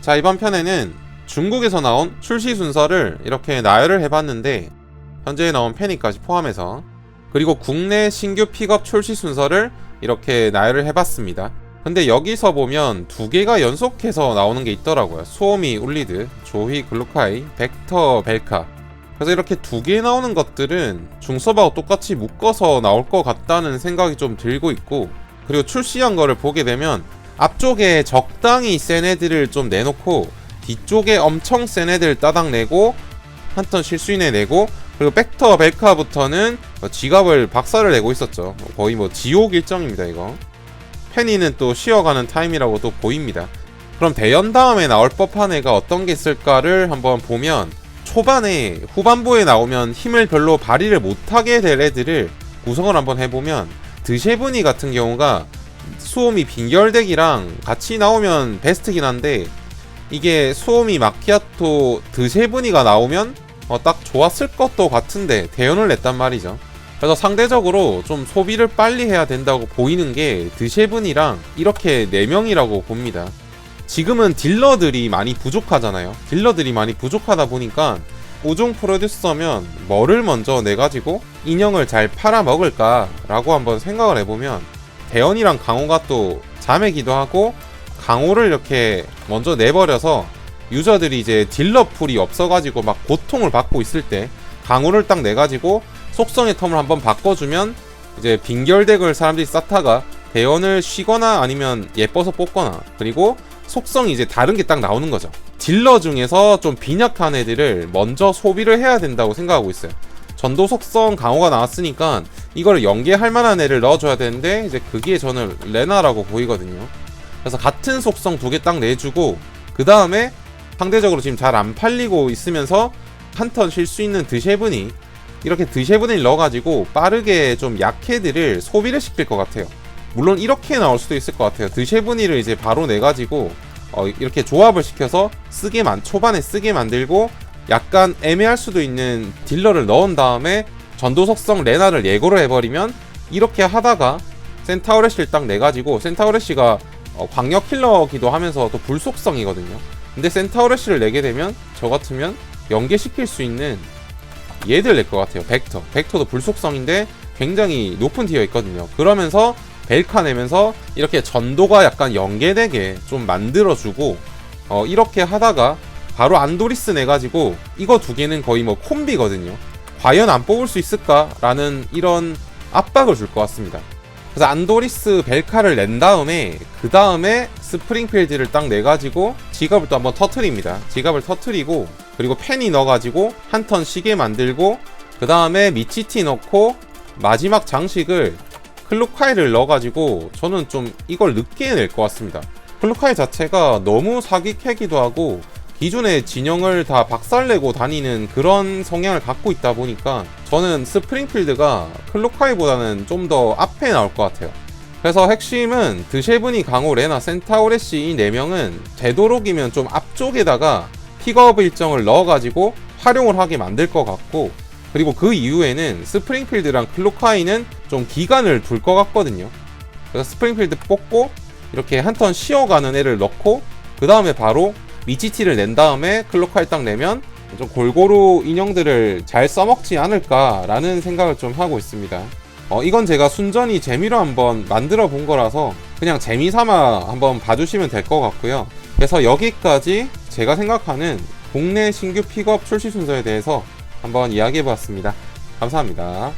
자 이번 편에는 중국에서 나온 출시 순서를 이렇게 나열을 해봤는데 현재 나온 페니까지 포함해서 그리고 국내 신규 픽업 출시 순서를 이렇게 나열을 해봤습니다. 근데 여기서 보면 두 개가 연속해서 나오는 게 있더라고요. 수오미 울리드, 조휘 글루카이, 벡터 벨카. 그래서 이렇게 두 개 나오는 것들은 중서바하고 똑같이 묶어서 나올 것 같다는 생각이 좀 들고 있고 그리고 출시한 거를 보게 되면 앞쪽에 적당히 센 애들을 좀 내놓고 뒤쪽에 엄청 센 애들 따닥 내고 한 턴 실수인에 내고 그리고 벡터 벨카부터는 뭐 지갑을 박살을 내고 있었죠. 거의 뭐 지옥 일정입니다 이거. 페니는 또 쉬어가는 타임이라고 도 보입니다. 그럼 대연 다음에 나올 법한 애가 어떤 게 있을까를 한번 보면 초반에 후반부에 나오면 힘을 별로 발휘를 못하게 될 애들을 구성을 한번 해보면 드셰브니 같은 경우가 수오미 빈결덱이랑 같이 나오면 베스트긴 한데 이게 수오미 마키아토 드셰브니가 나오면 어, 딱 좋았을 것도 같은데 대연을 냈단 말이죠. 그래서 상대적으로 좀 소비를 빨리 해야 된다고 보이는 게 드셰븐이랑 이렇게 4명이라고 봅니다. 지금은 딜러들이 많이 부족하잖아요. 딜러들이 많이 부족하다 보니까 우중 프로듀서면 뭐를 먼저 내가지고 인형을 잘 팔아먹을까라고 한번 생각을 해보면 대현이랑 강호가 또 자매기도 하고 강호를 이렇게 먼저 내버려서 유저들이 이제 딜러 풀이 없어가지고 막 고통을 받고 있을 때 강호를 딱 내가지고 속성의 텀을 한번 바꿔주면 이제 빈결덱을 사람들이 쌓다가 대원을 쉬거나 아니면 예뻐서 뽑거나 그리고 속성이 이제 다른 게 딱 나오는 거죠. 딜러 중에서 좀 빈약한 애들을 먼저 소비를 해야 된다고 생각하고 있어요. 전도 속성 강호가 나왔으니까 이걸 연계할 만한 애를 넣어줘야 되는데 이제 그게 저는 레나라고 보이거든요. 그래서 같은 속성 두 개 딱 내주고 그 다음에 상대적으로 지금 잘 안 팔리고 있으면서 한 턴 쉴 수 있는 드셰븐이 이렇게 드셰븐을 넣어가지고 빠르게 좀 약해들을 소비를 시킬 것 같아요. 물론 이렇게 나올 수도 있을 것 같아요. 드셰븐이를 이제 바로 내가지고 어, 이렇게 조합을 시켜서 쓰게 만 초반에 쓰게 만들고 약간 애매할 수도 있는 딜러를 넣은 다음에 전도 속성 레나를 예고를 해버리면 이렇게 하다가 센타우레시를 딱 내가지고 센타우레시가 어, 광역 킬러기도 하면서 또 불속성이거든요. 근데 센타우레시를 내게 되면 저 같으면 연계시킬 수 있는 얘들 낼 것 같아요. 벡터. 벡터도 불속성인데 굉장히 높은 티어 있거든요. 그러면서 벨카 내면서 이렇게 전도가 약간 연계되게 좀 만들어주고 어, 이렇게 하다가 바로 안도리스 내가지고 이거 두 개는 거의 뭐 콤비거든요. 과연 안 뽑을 수 있을까라는 이런 압박을 줄 것 같습니다. 그래서 안도리스 벨카를 낸 다음에 그 다음에 스프링필드를 딱 내가지고 지갑을 또 한번 터트립니다. 지갑을 터트리고 그리고 펜이 넣어가지고 한 턴 시계 만들고 그 다음에 미치티 넣고 마지막 장식을 클루카이를 넣어가지고 저는 좀 이걸 늦게 낼 것 같습니다. 클루카이 자체가 너무 사기캐기도 하고 기존의 진영을 다 박살내고 다니는 그런 성향을 갖고 있다 보니까 저는 스프링필드가 클로카이보다는 좀 더 앞에 나올 것 같아요. 그래서 핵심은 드셰브니, 강호, 레나, 센타우레시 이 4명은 되도록이면 좀 앞쪽에다가 픽업 일정을 넣어가지고 활용을 하게 만들 것 같고 그리고 그 이후에는 스프링필드랑 클로카이는 좀 기간을 둘 것 같거든요. 그래서 스프링필드 뽑고 이렇게 한 턴 쉬어가는 애를 넣고 그 다음에 바로 미치티를 낸 다음에 클로카이 딱 내면 좀 골고루 인형들을 잘 써먹지 않을까라는 생각을 좀 하고 있습니다. 어, 이건 제가 순전히 재미로 한번 만들어 본 거라서 그냥 재미삼아 한번 봐주시면 될 것 같고요. 그래서 여기까지 제가 생각하는 국내 신규 픽업 출시 순서에 대해서 한번 이야기해 보았습니다. 감사합니다.